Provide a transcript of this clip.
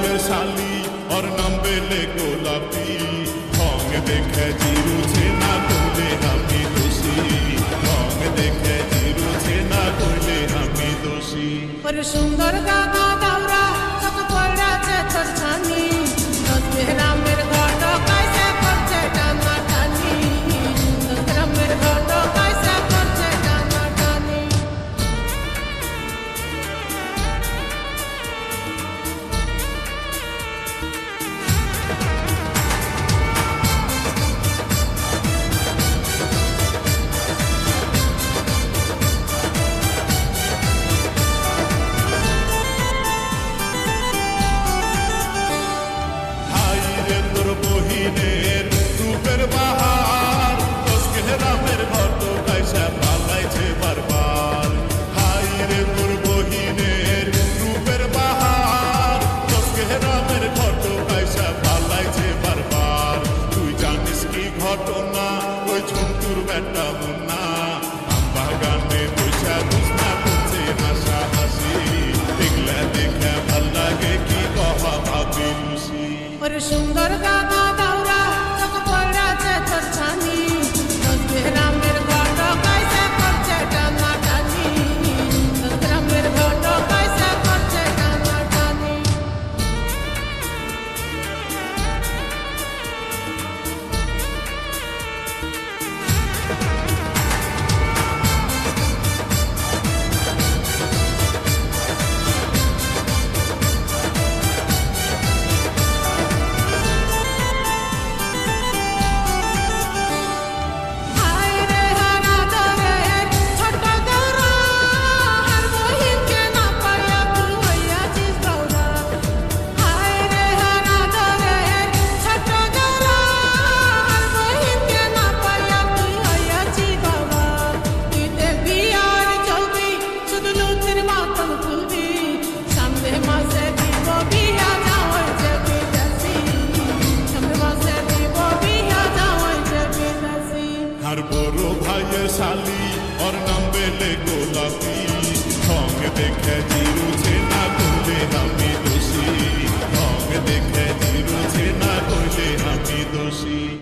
হলো শালি ওর নাম পেলে গোলাপি। ঢং দেখে জিরুছে না করলে আমি দোষী। ঢং দেখে জিরুছে না করলে আমি দোষী। সুন্দর দাদা ঘটনা ওই ঝুমটুর বেটা মুন্না। পেলে গোলাপি সঙ্গে দেখে জিরুছে না ঘুরে আমি